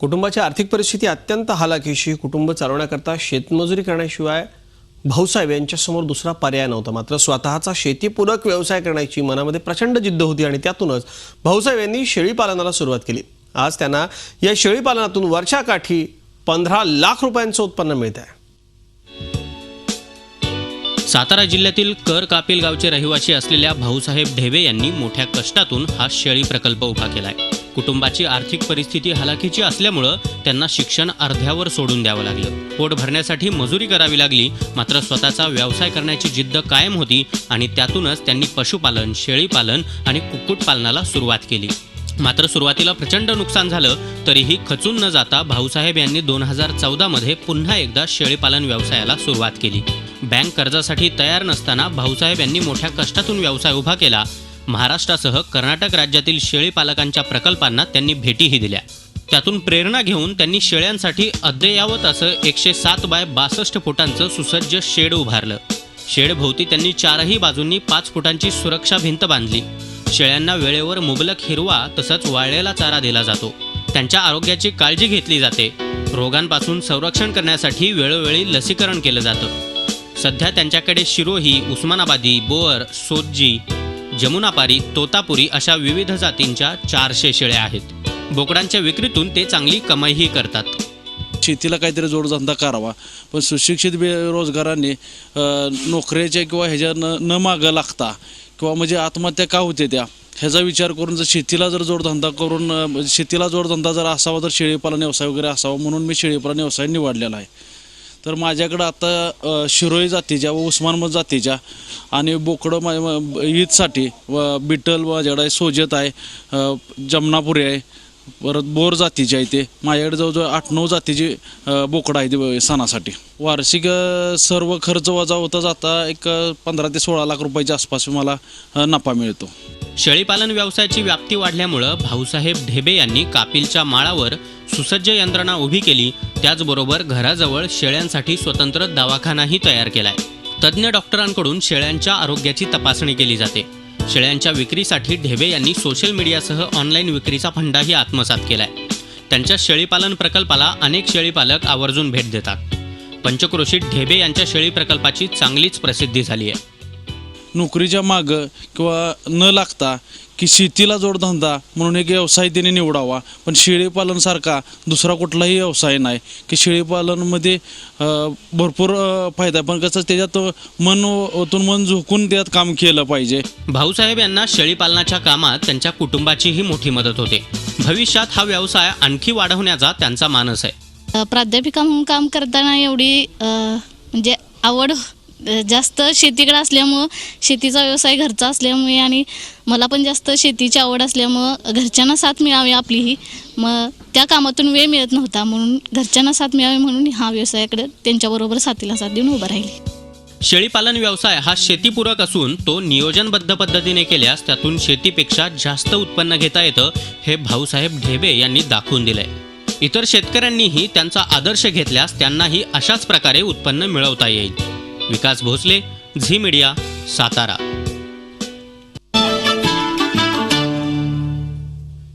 कुटुंबाची आर्थिक परिस्थिती अत्यंत हालाखीशी कुटुंब चालवण्याकरता शेतमजुरी करण्याशिवाय भाऊसाहेब यांच्यासमोर दुसरा पर्याय नव्हता. मात्र स्वतःचा शेतीपूरक व्यवसाय करण्याची मनामध्ये प्रचंड जिद्द होती आणि त्यातूनच भाऊसाहेब यांनी शेळीपालनाला सुरुवात केली. आज त्यांना या शेळीपालनातून वर्षाकाठी पंधरा लाख रुपयांचं उत्पन्न मिळत आहे सातारा जिल्ह्यातील कर कापिल गावचे रहिवासी असलेल्या भाऊसाहेब ढेवे यांनी मोठ्या कष्टातून हा शेळी प्रकल्प उभा केला आहे कुटुंबाची आर्थिक परिस्थिती हलाखीची असल्यामुळं त्यांना शिक्षण अर्ध्यावर सोडून द्यावं लागलं. पोट भरण्यासाठी मजुरी करावी लागली मात्र स्वतःचा व्यवसाय करण्याची जिद्द कायम होती आणि त्यातूनच त्यांनी पशुपालन शेळीपालन आणि कुक्कुटपालनाला सुरुवात केली. मात्र सुरुवातीला प्रचंड नुकसान झालं तरीही खचून न जाता भाऊसाहेब यांनी दोन हजार चौदामध्ये पुन्हा एकदा शेळीपालन व्यवसायाला सुरुवात केली. बँक कर्जासाठी तयार नसताना भाऊसाहेब यांनी मोठ्या कष्टातून व्यवसाय उभा केला महाराष्ट्रासह कर्नाटक राज्यातील शेळीपालकांच्या प्रकल्पांना त्यांनी भेटीही दिल्या. त्यातून प्रेरणा घेऊन त्यांनी शेळ्यांसाठी अद्ययावत असं एकशे सात बाय बासष्ट फुटांचं सुसज्ज शेड उभारलं. शेडभोवती त्यांनी चारही बाजूंनी पाच फुटांची सुरक्षा भिंत बांधली. शेळ्यांना वेळेवर मुबलक हिरवा तसंच वाळलेला चारा दिला जातो. त्यांच्या आरोग्याची काळजी घेतली जाते. रोगांपासून संरक्षण करण्यासाठी वेळोवेळी लसीकरण केलं जातं. सध्या त्यांच्याकडे शिरोही उस्मानाबादी बोअर सोज्जी जमुनापारी तोतापुरी अशा विविध जातींच्या चारशे शेळ्या आहेत. बोकडांच्या विक्रीतून ते चांगली कमाईही करतात. शेतीला काहीतरी जोडधंदा करावा. पण सुशिक्षित बेरोजगारांनी नोकऱ्याच्या किंवा ह्याच्या न न मागं लागता किंवा म्हणजे आत्महत्या का होते त्या? ह्याचा विचार करून जर शेतीला जर जोडधंदा करून शेतीला जोडधंदा जर असावा तर शेळीपालन व्यवसाय वगैरे असावा म्हणून मी शेळीपालन व्यवसाय निवडलेला आहे. तर माझ्याकडं आता शिरोई जातीच्या व उस्मानाबाद जातीच्या आणि बोकडं मा- ईदसाठी व बिटल माझ्याकडं आहे सोजत आहे जमनापुरी आहे परत बोर जातीची आहे ते. माझ्याकडे जवळजवळ आठ नऊ जातीची बोकडं आहे ते सणासाठी. वार्षिक सर्व खर्च वजा होता जाता एक पंधरा ते सोळा लाख रुपयाच्या आसपास मला नफा मिळतो. शेळीपालन व्यवसायाची व्याप्ती वाढल्यामुळं भाऊसाहेब ढेबे यांनी कापिलच्या माळावर सुसज्ज यंत्रणा उभी केली त्याचबरोबर घराजवळ शेळ्यांसाठी स्वतंत्र दवाखानाही तयार केलाय. तज्ज्ञ डॉक्टरांकडून शेळ्यांच्या आरोग्याची तपासणी केली जाते. शेळ्यांच्या विक्रीसाठी ढेबे यांनी सोशल मीडियासह ऑनलाईन विक्रीचा फंडाही आत्मसात केलाय. त्यांच्या शेळीपालन प्रकल्पाला अनेक शेळीपालक आवर्जून भेट देतात. पंचक्रोशीत ढेबे यांच्या शेळी प्रकल्पाची चांगलीच प्रसिद्धी झाली आहे नोकरीच्या मागं किंवा न लागता की शेतीला जोडधंदा म्हणून एक व्यवसाय त्याने निवडावा. पण शेळीपालनसारखा दुसरा कुठलाही व्यवसाय नाही. की शेळीपालनमध्ये भरपूर फायदा आहे. पण कसं त्याच्यात मन ओतून मन झोकून त्यात काम केलं पाहिजे. भाऊसाहेब यांना शेळीपालनाच्या कामात त्यांच्या कुटुंबाचीही मोठी मदत होते. भविष्यात हा व्यवसाय आणखी वाढवण्याचा त्यांचा मानस आहे. प्राध्यापिका म्हणून काम करताना एवढी म्हणजे आवड जास्त शेतीकडे असल्यामुळं शेतीचा व्यवसाय घरचा असल्यामुळे आणि मला पण जास्त शेतीची आवड असल्यामुळं घरच्यांना साथ मिळावी आपली ही मग त्या कामातून वेळ मिळत नव्हता म्हणून घरच्यांना साथ मिळावी म्हणून हा व्यवसायाकडे त्यांच्याबरोबर साथीला साथ देऊन उभं राहिली. शेळीपालन व्यवसाय हा शेतीपूरक असून तो नियोजनबद्ध पद्धतीने केल्यास त्यातून शेतीपेक्षा जास्त उत्पन्न घेता येतं हे भाऊसाहेब ढेबे यांनी दाखवून दिलंय. इतर शेतकऱ्यांनीही त्यांचा आदर्श घेतल्यास त्यांनाही अशाच प्रकारे उत्पन्न मिळवता येईल. Vikas Bhosale Zee media Satara.